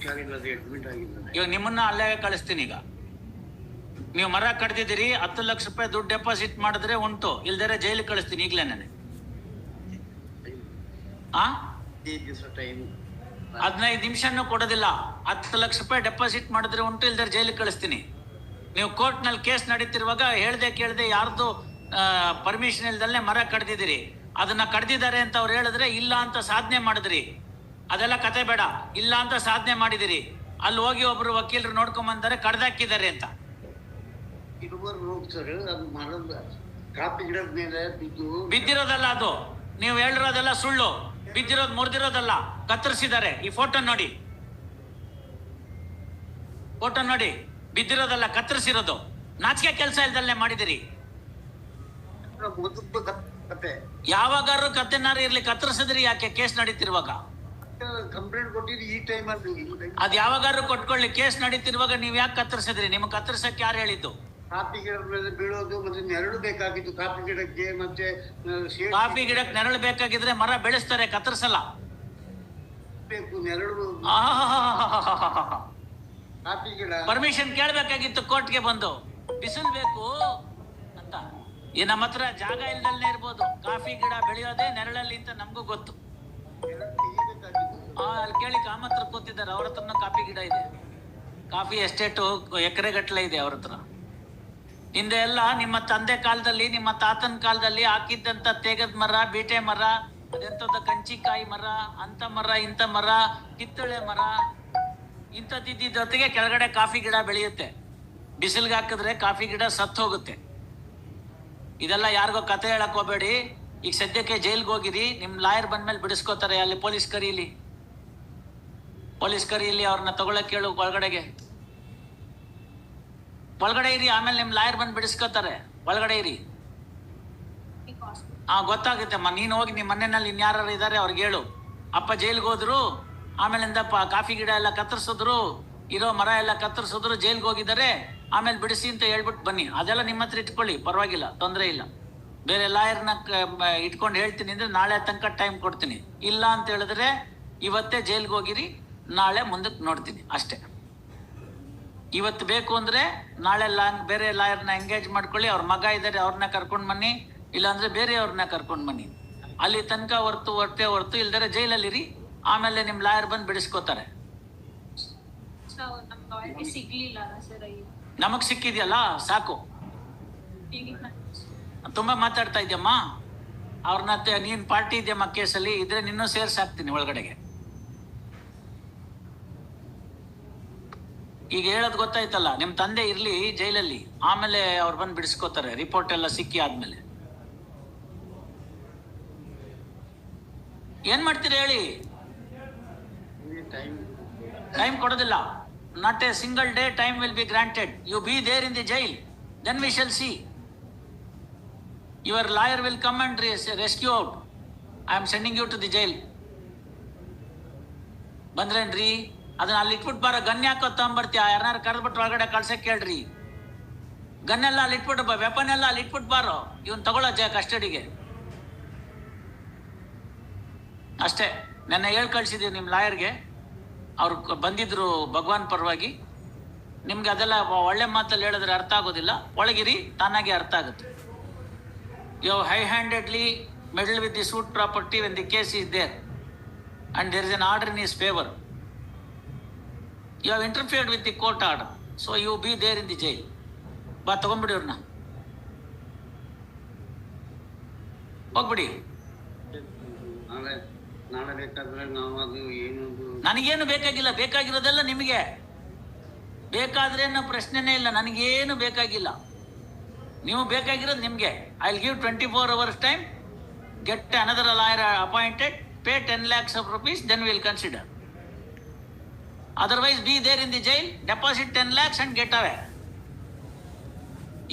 ಹುಷಾರಿಲ್ಲದೆ admit ಆಗಿದ್ದಾನೆ ಇವಾಗ ನಿಮ್ಮನ್ನ ಅಲ್ಲೇ ಕಳಿಸ್ತೀನಿ ಈಗ. ನೀವು ಮರ ಕಡ್ದಿದ್ದೀರಿ ಹತ್ತು ಲಕ್ಷ ರೂಪಾಯಿ ದುಡ್ಡು ಡೆಪಾಸಿಟ್ ಮಾಡಿದ್ರೆ ಉಂಟು. ಇಲ್ದರೆ ಜೈಲಿಗೆ ಕಳಿಸ್ತೀನಿ ಈಗಲೇ ನಾನು. ಆ? ಹದಿನೈದು ದಿವಸ ಟೈಮ್ ಹದಿನೈದು ನಿಮಿಷನೂ ಕೊಡೋದಿಲ್ಲ. ಹತ್ತು ಲಕ್ಷ ರೂಪಾಯಿ ಡೆಪಾಸಿಟ್ ಮಾಡಿದ್ರೆ ಉಂಟು ಇಲ್ದರೆ ಜೈಲಿಗೆ ಕಳಿಸ್ತೀನಿ. ನೀವು ಕೋರ್ಟ್ನಲ್ಲಿ ಕೇಸ್ ನಡೀತಿರುವಾಗ ಹೇಳ್ದೆ ಕೇಳ್ದೆ ಯಾರ್ದು ಪರ್ಮಿಷನ್ ಇಲ್ದಲ್ಲೇ ಮರ ಕಡ್ದಿದ್ದೀರಿ. ಅದನ್ನ ಕಡ್ದಿದ್ದಾರೆ ಅಂತ ಅವ್ರು ಹೇಳಿದ್ರೆ ಇಲ್ಲ ಅಂತ ಸಾಧನೆ ಮಾಡಿದ್ರಿ. ಅದೆಲ್ಲ ಕತೆ ಬೇಡ. ಇಲ್ಲ ಅಂತ ಸಾಧನೆ ಮಾಡಿದಿರಿ. ಅಲ್ಲಿ ಹೋಗಿ ಒಬ್ರು ವಕೀಲರು ನೋಡ್ಕೊಂಬಂದರೆ ಕಡ್ದಾಕಿದ್ದಾರೆ ಅಂತ. ಇರುವರು ಹೋಗ್ತಾರೆ ಅದು ಮರದ ಕಾಪಿ ಗಿಡದ ಮೇಲೆ ಬಿದ್ದು ಬಿದ್ದಿರೋದಲ್ಲ ಅದು. ನೀವು ಹೇಳಿರೋದೆಲ್ಲ ಸುಳ್ಳು. ಬಿದ್ದಿರೋದು ಮುರಿದಿರೋದಲ್ಲ. ಕತ್ತರಿಸಿದ್ದಾರೆ. ಈ ಫೋಟೋ ನೋಡಿ. ಫೋಟೋ ನೋಡಿ. ಬಿದ್ದಿರೋದಲ್ಲ ಕತ್ತರಿಸಿರೋದು. ನಾಚಿಕೆ ಕೆಲಸ ಇಲ್ದಲ್ಲೇ ಮಾಡಿದಿರಿ. ಯಾವಾಗಾರು ಕತ್ತೆನಾರು ಇರ್ಲಿ ಕತ್ತರಿಸಿದ್ರಿ ಯಾಕೆ? ಕೇಸ್ ನಡೀತಿರುವಾಗ. ಕಂಪ್ಲೇಂಟ್ ಕೊಟ್ಟಿದ್ದು ಈ ಟೈಮಲ್ಲಿ ಅದ್ ಯಾವಾಗಾದ್ರೂ ಕೊಟ್ಕೊಳ್ಳಿ. ಕೇಸ್ ನಡೀತಿರುವಾಗ ನೀವ್ ಯಾಕೆ ಕತ್ತರಿಸಿದ್ರಿ? ನಿಮ್ಗೆ ಕತ್ತರಿಸಕ್ ಯಾರು ಹೇಳಿದ್ದು? ಕಾಫಿ ಗಿಡ ಮೇಲೆ ಬೀಳೋದು ಮತ್ತೆ ನೆರಳು ಬೇಕಾಗಿತ್ತು. ಕಾಫಿ ಗಿಡಕ್ಕೆ ಮತ್ತೆ ಶೇಡ್ ಕಾಫಿ ಗಿಡಕ್ಕೆ ನೆರಳು ಬೇಕಾಗಿದ್ರೆ ಮರ ಬೆಳೆಸ್ತಾರೆ ಕತ್ತರಿಸಲ್ಲ. ಬೇಕು ನೆರಳು. ಆಹಾಹಾಹಾಹಾಹಾ. ಕಾಫಿ ಗಿಡ. ಪರ್ಮಿಷನ್ ಕೇಳಬೇಕಾಗಿತ್ತು ಕೋರ್ಟ್ಗೆ ಬಂದು. ಬಿಸಿಲು ಬೇಕು ಅಂತ. ಈ ನಮ್ಮ ಹತ್ರ ಜಾಗ ಇಲ್ದಲ್ಲೇ ಇರ್ಬೋದು. ಕಾಫಿ ಗಿಡ ಬೆಳೆಯೋದೇ ನೆರಳಲ್ಲಿ ಅಂತ ನಮಗೂ ಗೊತ್ತು. ಅಲ್ಲಿ ಕೇಳಿ ಕಾಮತ್ರ ಕೂತಿದ್ದಾರೆ, ಅವ್ರ ಹತ್ರನೂ ಕಾಫಿ ಗಿಡ ಇದೆ. ಕಾಫಿ ಎಸ್ಟೇಟು ಎಕರೆ ಗಟ್ಟಲೆ ಇದೆ ಅವ್ರ ಹತ್ರ. ಹಿಂದೆ ಎಲ್ಲ ನಿಮ್ಮ ತಂದೆ ಕಾಲದಲ್ಲಿ, ನಿಮ್ಮ ತಾತನ ಕಾಲದಲ್ಲಿ ಹಾಕಿದ್ದಂತ ತೇಗದ ಮರ, ಬೀಟೆ ಮರ ಅದೆಂತದ ಕಂಚಿಕಾಯಿ ಮರ, ಅಂತ ಮರ, ಇಂಥ ಮರ, ಕಿತ್ತಳೆ ಮರ, ಇಂಥದ್ದಿದ್ದ ಜೊತೆಗೆ ಕೆಳಗಡೆ ಕಾಫಿ ಗಿಡ ಬೆಳೆಯುತ್ತೆ. ಬಿಸಿಲ್ಗೆ ಹಾಕಿದ್ರೆ ಕಾಫಿ ಗಿಡ ಸತ್ತು ಹೋಗುತ್ತೆ. ಇದೆಲ್ಲ ಯಾರಿಗೋ ಕತೆ ಹೇಳಕ್ ಹೋಗ್ಬೇಡಿ. ಈಗ ಸದ್ಯಕ್ಕೆ ಜೈಲ್ಗೆ ಹೋಗಿರಿ ನಿಮ್ ಲಾಯರ್ ಬಂದ್ಮೇಲೆ ಬಿಡಿಸ್ಕೋತಾರೆ ಅಲ್ಲಿ ಪೊಲೀಸ್ ಕರೀಲಿ. ಪೊಲೀಸ್ ಕರೀಲಿ ಅವ್ರನ್ನ ತಗೊಳಕ್ ಕೇಳು ಒಳಗಡೆಗೆ. ಒಳಗಡೆ ಇರಿ, ಆಮೇಲೆ ನಿಮ್ ಲಾಯರ್ ಬಂದು ಬಿಡಿಸ್ಕೋತಾರೆ. ಒಳಗಡೆ ಇರಿ. ಹಾ ಗೊತ್ತಾಗುತ್ತಮ್ಮ, ನೀನು ಹೋಗಿ ನಿಮ್ಮ ಮನೆಯಲ್ಲಿ ಇನ್ಯಾರು ಇದ್ದಾರೆ ಅವ್ರಿಗೆ ಹೇಳು. ಅಪ್ಪ ಜೈಲ್ಗೆ ಹೋದ್ರು ಆಮೇಲಿಂದ ಕಾಫಿ ಗಿಡ ಎಲ್ಲ ಕತ್ತರಿಸಿದ್ರು, ಇರೋ ಮರ ಎಲ್ಲ ಕತ್ತರಿಸಿದ್ರು, ಜೈಲ್ಗೆ ಹೋಗಿದ್ದಾರೆ, ಆಮೇಲೆ ಬಿಡಿಸಿ ಅಂತ ಹೇಳ್ಬಿಟ್ಟು ಬನ್ನಿ. ಅದೆಲ್ಲ ನಿಮ್ಮ ಹತ್ರ ಇಟ್ಕೊಳ್ಳಿ, ಪರವಾಗಿಲ್ಲ, ತೊಂದರೆ ಇಲ್ಲ. ಬೇರೆ ಲಾಯರ್ನ ಇಟ್ಕೊಂಡು ಹೇಳ್ತೀನಿ ಅಂದ್ರೆ ನಾಳೆ ತನಕ ಟೈಮ್ ಕೊಡ್ತೀನಿ. ಇಲ್ಲ ಅಂತ ಹೇಳಿದ್ರೆ ಇವತ್ತೇ ಜೈಲ್ಗೆ ಹೋಗಿರಿ ನಾಳೆ ಮುಂದಕ್ಕೆ ನೋಡ್ತೀನಿ ಅಷ್ಟೇ. ಇವತ್ತು ಬೇಕು ಅಂದ್ರೆ ನಾಳೆ ಲಾ ಬೇರೆ ಲಾಯರ್ನ ಎಂಗೇಜ್ ಮಾಡ್ಕೊಳ್ಳಿ ಅವ್ರ ಮಗ ಇದ್ದಾರೆ ಅವ್ರನ್ನ ಕರ್ಕೊಂಡು ಬನ್ನಿ ಇಲ್ಲಾಂದ್ರೆ ಬೇರೆಯವ್ರನ್ನ ಕರ್ಕೊಂಡು ಬನ್ನಿ. ಅಲ್ಲಿ ತನಕ ಹೊರ್ತು ಹೊರತೆ ಹೊರ್ತು ಇಲ್ದರೆ ಜೈಲಲ್ಲಿರಿ ಆಮೇಲೆ ನಿಮ್ ಲಾಯರ್ ಬಂದು ಬಿಡಿಸ್ಕೋತಾರೆ. ನಮಗ್ ಸಿಕ್ಕಿದ್ಯಲ್ಲ ಸಾಕು. ತುಂಬಾ ಮಾತಾಡ್ತಾ ಇದ್ಯಮ್ಮ. ಅವ್ರನ್ನ ನೀನ್ ಪಾರ್ಟಿ ಇದೆಯಮ್ಮ ಕೇಸಲ್ಲಿ ಇದ್ರೆ ನಿನ್ನೂ ಸೇರ್ಸಾಕ್ತೀನಿ ಒಳಗಡೆಗೆ. ಈಗ ಹೇಳೋದು ಗೊತ್ತಾಯ್ತಲ್ಲ ನಿಮ್ಮ ತಂದೆ ಇರ್ಲಿ ಜೈಲಲ್ಲಿ, ಆಮೇಲೆ ಅವ್ರು ಬಂದು ಬಿಡಿಸ್ಕೋತಾರೆ ರಿಪೋರ್ಟ್ ಎಲ್ಲ ಸಿಕ್ಕಿ ಆದ್ಮೇಲೆ. ಏನ್ ಮಾಡ್ತೀರಿ ಹೇಳಿ? ಟೈಮ್ ಕೊಡೋದಿಲ್ಲ. Not a single day time will be granted you be there in the jail then we shall see your lawyer will come and rescue out I am sending you to the jail ಬಂದ್ರೇನ್ರಿ? ಅದನ್ನ ಅಲ್ಲಿ ಇಟ್ಬಿಟ್ಟು ಬಾರ, gun ಯಾಕೋ ತಗೊಂಬರ್ತೀಯ? ಯಾರನ್ನಾರು ಕರೆದ್ಬಿಟ್ಟು ಒಳಗಡೆ ಕಳ್ಸಕ್ಕೆ ಕೇಳ್ರಿ gun ಎಲ್ಲ ಅಲ್ಲಿ ಇಟ್ಬಿಟ್ಟು ವೆಪನ್ ಎಲ್ಲ ಅಲ್ಲಿ ಇಟ್ಬಿಟ್ಟು ಬಾರೋ. ಇವನ್ ತಗೊಳ್ಳೋ ಜಯ ಕಸ್ಟಡಿಗೆ. ಅಷ್ಟೇ, ನನ್ನ ಹೇಳ್ ಕಳ್ಸಿದೀವಿ ನಿಮ್ಮ ಲಾಯರ್ಗೆ. ಅವ್ರು ಬಂದಿದ್ರು ಭಗವಾನ್ ಪರವಾಗಿ. ನಿಮ್ಗೆ ಅದೆಲ್ಲ ಒಳ್ಳೆ ಮಾತಲ್ಲಿ ಹೇಳಿದ್ರೆ ಅರ್ಥ ಆಗೋದಿಲ್ಲ. ಒಳಗಿರಿ ತಾನಾಗೆ ಅರ್ಥ ಆಗುತ್ತೆ. You high handedly meddle with the suit property when the case is there. And there is an order in his favour. You have interfered with the court order so you be there in the jail ಬಾ ತಗೊಂಬಿಡಿ ಅವ್ರನ್ನ ಹೋಗ್ಬಿಡಿ. ನನಗೇನು ಬೇಕಾಗಿಲ್ಲ ಬೇಕಾಗಿರೋದೆಲ್ಲ ನಿಮಗೆ. ಬೇಕಾದ್ರೆ ಅನ್ನೋ ಪ್ರಶ್ನೆನೇ ಇಲ್ಲ ನನಗೇನು ಬೇಕಾಗಿಲ್ಲ. ನೀವು ಬೇಕಾಗಿರೋದು ನಿಮಗೆ. I will give twenty four hours time get another lawyer appointed pay ten lakhs of rupees then will consider otherwise be there in the jail deposit ten lakhs and get away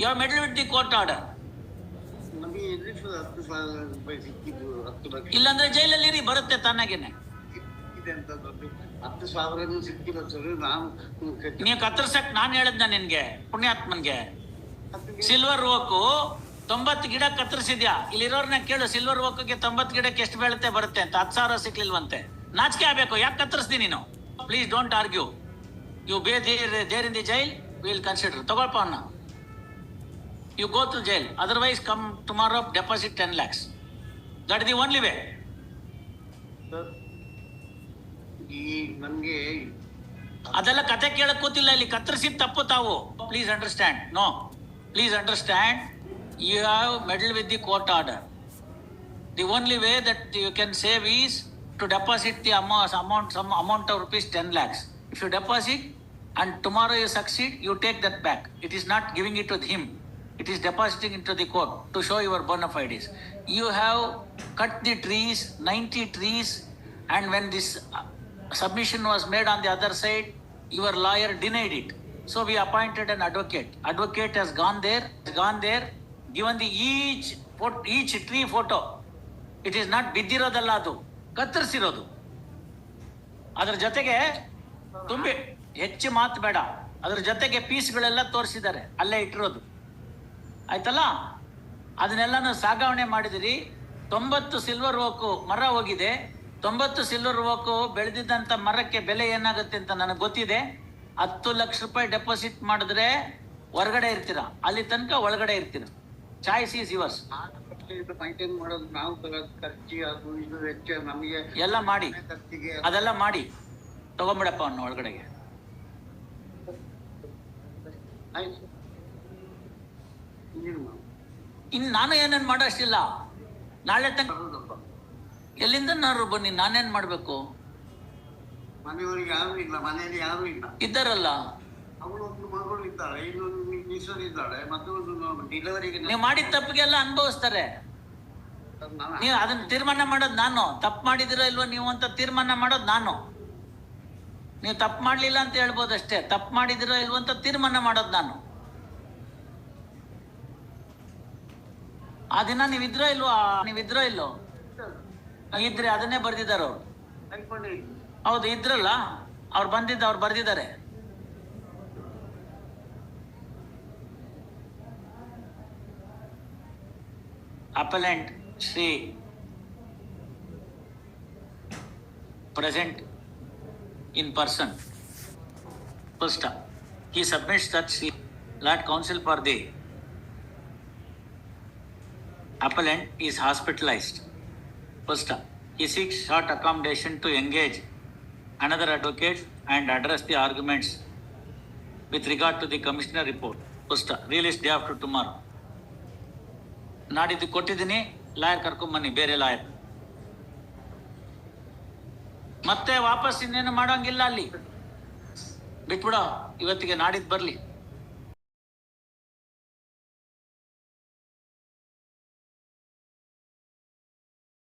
you meddle with the court order ನಮಗೆ ಎಲ್ಲಿ ಸಹ ಹತ್ತು ಸಾವಿರ ರೂಪಾಯಿ ಸಿಕ್ಕಿದ್ದು ಹತ್ತು ಲಕ್ಷ. ಇಲ್ಲಾಂದ್ರೆ ಜೈಲಲ್ಲಿ ಬರುತ್ತೆ ಇದೆ ಅಂತ ದೊಡ್ಡ ಹತ್ತು ಸಾವಿರನೂ ಸಿಕ್ಕಿಲ್ಲ ಸರ್ ನಾವು ನೀವು ಕತ್ತರ್ಸಕ್ ನಾನು ಹೇಳಿದ್ನ ನಿನ್ಗೆ ಪುಣ್ಯಾತ್ಮನ್ಗೆ. ಸಿಲ್ವರ್ ಓಕು ತೊಂಬತ್ತು ಗಿಡ ಕತ್ತರಿಸಿದ್ಯಾ? ಇಲ್ಲಿರೋರ್ನ ಕೇಳು ಸಿಲ್ವರ್ ಓಕಿಗೆ ತೊಂಬತ್ತು ಗಿಡಕ್ಕೆ ಎಷ್ಟು ಬೀಳುತ್ತೆ ಬರುತ್ತೆ ಅಂತ? ಹತ್ತು ಸಾವಿರ ಸಿಕ್ಲಿಲ್ವಂತೆ. ನಾಚಿಕೆ ಆಗ್ಬೇಕು ಯಾಕೆ ಕತ್ತರಿಸ್ದಿ ನೀನು? Please don't argue you be there there in the jail will consider ತಗೊಳ್ಪ ಅನ್ನ you go to jail otherwise come tomorrow deposit ten lakhs that the only way sir ಈ ನನ್ಗೆ ಅದೆಲ್ಲ ಕತೆ ಕೇಳಕ್ ಕೂತಿಲ್ಲ ಇಲ್ಲಿ. ಕತ್ತರಿಸಿದ ತಪ್ಪು ತಾವು. Please understand no please understand you have meddle with the court order the only way that you can save is to deposit the amount, some amount of rupees 10 lakhs. If you deposit and tomorrow you succeed, you take that back. It is not giving it to him. It is depositing into the court to show your bona fides. You have cut the trees, 90 trees, and when this uh, submission was made on the other side, your lawyer denied it. So we appointed an advocate. Advocate has gone there, gone there, given the each each tree photo. It is not Bidiradalladu. ಕತ್ತರಿಸಿರೋದು. ಅದ್ರ ಜೊತೆಗೆ ತುಂಬಿ, ಹೆಚ್ಚು ಮಾತು ಬೇಡ. ಅದ್ರ ಜೊತೆಗೆ ಪೀಸ್ಗಳೆಲ್ಲ ತೋರಿಸಿದ್ದಾರೆ, ಅಲ್ಲೇ ಇಟ್ಟಿರೋದು. ಆಯ್ತಲ್ಲ? ಅದನ್ನೆಲ್ಲನೂ ಸಾಗಾವಣೆ ಮಾಡಿದಿರಿ. ತೊಂಬತ್ತು ಸಿಲ್ವರ್ ಓಕು ಮರ ಹೋಗಿದೆ. ತೊಂಬತ್ತು ಸಿಲ್ವರ್ ಓಕು ಬೆಳೆದಿದ್ದಂಥ ಮರಕ್ಕೆ ಬೆಲೆ ಏನಾಗುತ್ತೆ ಅಂತ ನನಗೆ ಗೊತ್ತಿದೆ. ಹತ್ತು ಲಕ್ಷ ರೂಪಾಯಿ ಡೆಪಾಸಿಟ್ ಮಾಡಿದ್ರೆ ಹೊರಗಡೆ ಇರ್ತೀರ? ಅಲ್ಲಿ ತನಕ ಒಳಗಡೆ ಇರ್ತೀರ? ಚಾಯ್ಸ್ ಈಸ್ ಯುವರ್ಸ್ ಇದು ಮೈಂಟೈನ್ ಮಾಡೋದು? ನಾವು ಖರ್ಚು ಅದು ಇದು ವೆಚ್ಚ ನಮಗೆ ಎಲ್ಲ ಮಾಡಿ. ಖರ್ಚಿಗೆ ಅದೆಲ್ಲ ಮಾಡಿ. ತಗೊಂಬಿಡಪ್ಪ ಅವನು ಒಳಗಡೆಗೆ? ಇನ್ನು ನಾನು ಏನೇನ್ ಮಾಡೋಷ್ಟಿಲ್ಲ. ನಾಳೆ ತನಕ ಎಲ್ಲಿಂದ ನಾನು ಬನ್ನಿ? ನಾನೇನ್ ಮಾಡ್ಬೇಕು? ಮನೆಯವರಿಗೆ ಯಾರು ಇಲ್ಲ. ಮನೆಯಲ್ಲಿ ಯಾರು ಇಲ್ಲ. ಇದ್ದಾರಲ್ಲ. ಅವಳೊಂದು ಮಗಳು ಇದ್ದಾಳೆ. ಇನ್ನೊಂದು ಮಿಸರ್ ಇದ್ದಾಳೆ ಡೆಲಿವರಿಗೆ ನೀವು ಮಾಡಿದ ತಪ್ಪಿಗೆಲ್ಲ ಅನುಭವಿಸ್ತಾರೆ. ನೀವು ಅದನ್ನ ತೀರ್ಮಾನ ಮಾಡೋದು ನಾನು. ತಪ್ಪು ಮಾಡಿದಿರೋ ಇಲ್ವೋ ನೀವು ಅಂತ ತೀರ್ಮಾನ ಮಾಡೋದು ನಾನು. ನೀವು ತಪ್ಪು ಮಾಡ್ಲಿಲ್ಲ ಅಂತ ಹೇಳ್ಬೋದು ಅಷ್ಟೇ. ತಪ್ಪು ಮಾಡಿದಿರೋ ಇಲ್ವೋ ಅಂತ ತೀರ್ಮಾನ ಮಾಡೋದು ನಾನು. ಆ ದಿನ ನೀವಿದ್ರೋ ಇಲ್ವೋ ನೀವ್ ಇದ್ರೋ ಇಲ್ಲೋ? ಇದ್ರೆ ಅದನ್ನೇ ಬರ್ದಿದ್ದಾರೆ ಅವ್ರು. ಹೌದು ಇದ್ರಲ್ಲ? ಅವ್ರು ಬಂದಿದ್ದ ಅವ್ರು ಬರ್ದಿದ್ದಾರೆ. Appellant say present in person. First, up, he submits that Sri Lord Counsel for the appellant is hospitalized. First, up, he seeks short accommodation to engage another advocate and address the arguments with regard to the commissioner report. First, up, release day after tomorrow. ನಾಡಿದ್ದು ಕೊಟ್ಟಿದ್ದೀನಿ, lawyer ಕರ್ಕೊಂಬನ್ನಿ ಬೇರೆ lawyer. ಮತ್ತೆ ವಾಪಸ್ ಇನ್ನೇನು ಮಾಡೋಂಗಿಲ್ಲ ಅಲ್ಲಿ. ಬಿಟ್ಬಿಡೋ, ಇವತ್ತಿಗೆ ನಾಡಿದ್ದು ಬರಲಿ.